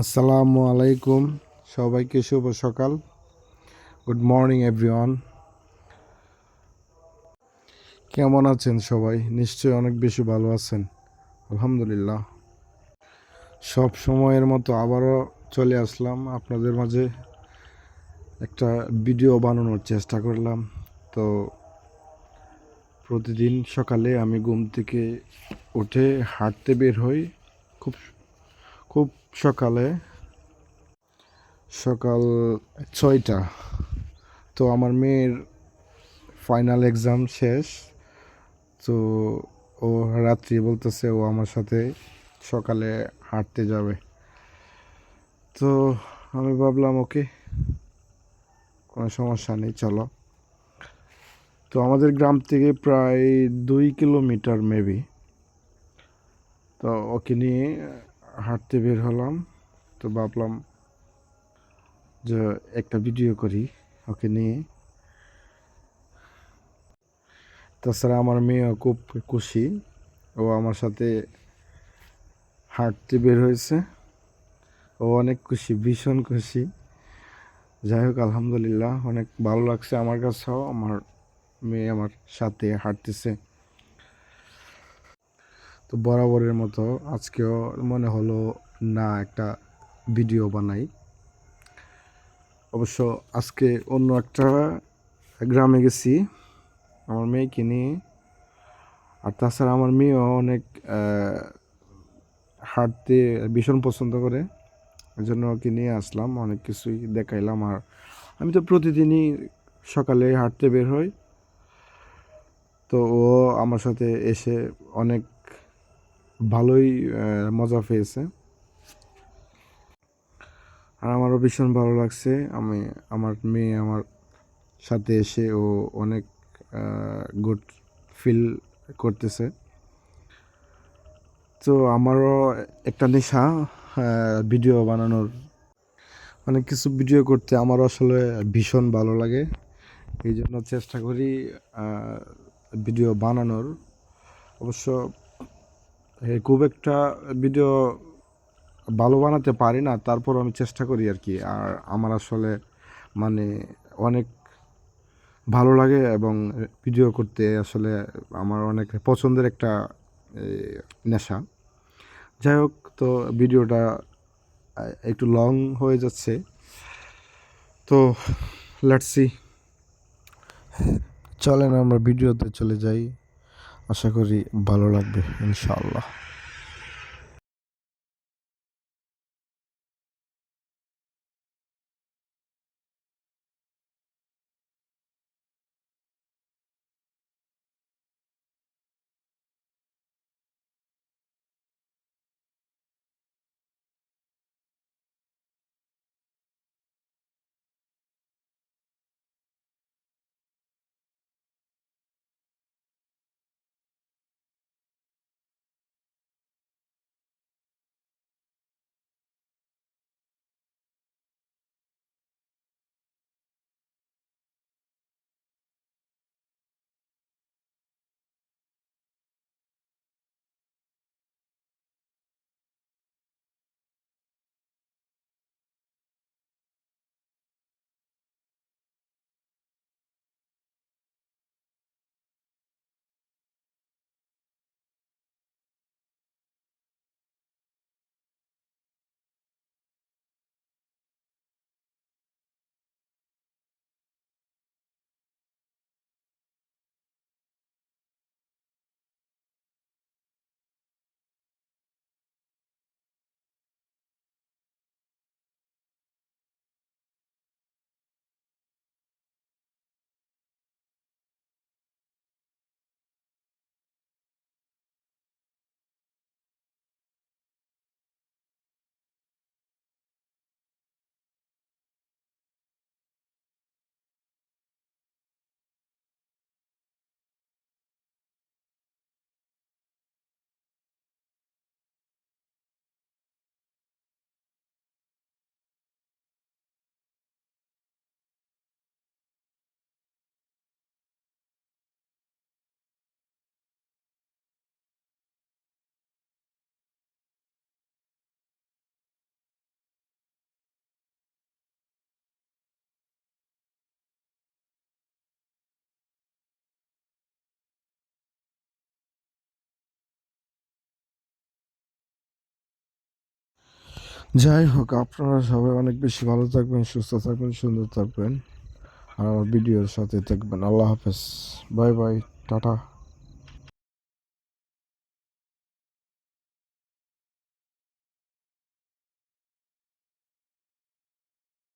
আসসালামু আলাইকুম। সবাইকে শুভ সকাল। গুড মর্নিং এভরিওয়ান কেমন আছেন সবাই? নিশ্চয়ই অনেক বেশি ভালো আছেন। আলহামদুলিল্লাহ। সব সময়ের মতো আবারও চলে আসলাম। আপনাদের মাঝে একটা ভিডিও বানানোর চেষ্টা করলাম। তো প্রতিদিন সকালে আমি ঘুম থেকে উঠে হাঁটতে বের হই। খুব খুব সকালে, সকাল ছয়টা। তো আমার মেয়ের ফাইনাল এক্সাম শেষ। তো ও রাত্রি বলতেছে ও আমার সাথে সকালে হাঁটতে যাবে। তো আমি ভাবলাম, ওকে, কোনো সমস্যা নেই, চলো। তো আমাদের গ্রাম থেকে প্রায় দুই কিলোমিটার মেবি তো ওকে নিয়ে হাঁটতে বের হলাম, তো ভাবলাম যে একটা ভিডিও করি, ওকে নিয়ে। তাছাড়া আমার মেয়েও খুব খুশি, ও আমার সাথে হাঁটতে বের হয়েছে। ও অনেক খুশি, ভীষণ খুশি। যাই হোক, আলহামদুলিল্লাহ, অনেক ভালো লাগছে আমার কাছেও, আমার মেয়ে আমার সাথে হাঁটতেছে। তো বরাবরের মতো আজকেও মনে হলো না একটা ভিডিও বানাই। অবশ্য আজকে অন্য একটা গ্রামে গেছি, আমার মেয়েকে নিয়ে। আর তাছাড়া আমার মেয়েও অনেক হাঁটতে ভীষণ পছন্দ করে। ওই জন্য ওকে নিয়ে আসলাম, অনেক কিছুই দেখাইলাম। আর আমি তো প্রতিদিনই সকালে হাঁটতে বের হই। তো ও আমার সাথে এসে অনেক ভালোই মজা পেয়েছে। আর আমারও ভীষণ ভালো লাগছে। আমি, আমার মেয়ে আমার সাথে এসে ও অনেক গুড ফিল করতেছে। তো আমারও একটা নেশা ভিডিও বানানোর। অনেক কিছু ভিডিও করতে আমারও আসলে ভীষণ ভালো লাগে। এই জন্য চেষ্টা করি ভিডিও বানানোর। অবশ্য খুব একটা ভিডিও ভালো বানাতে পারি না, তারপর আমি চেষ্টা করি আর কি। আর আমার আসলে মানে অনেক ভালো লাগে এবং ভিডিও করতে আসলে আমার অনেক পছন্দের একটা নেশা। যাই হোক, তো ভিডিওটা একটু লং হয়ে যাচ্ছে। তো লেটসি চলেন আমরা ভিডিওতে চলে যাই। আশা করি ভালো লাগবে ইনশাআল্লাহ। যাই হোক, আপনারা সবাই অনেক বেশি ভালো থাকবেন, সুস্থ থাকবেন, সুন্দর থাকবেন। আর আমার ভিডিওর সাথে থাকবেন। আল্লাহ হাফেজ। Bye bye, tata.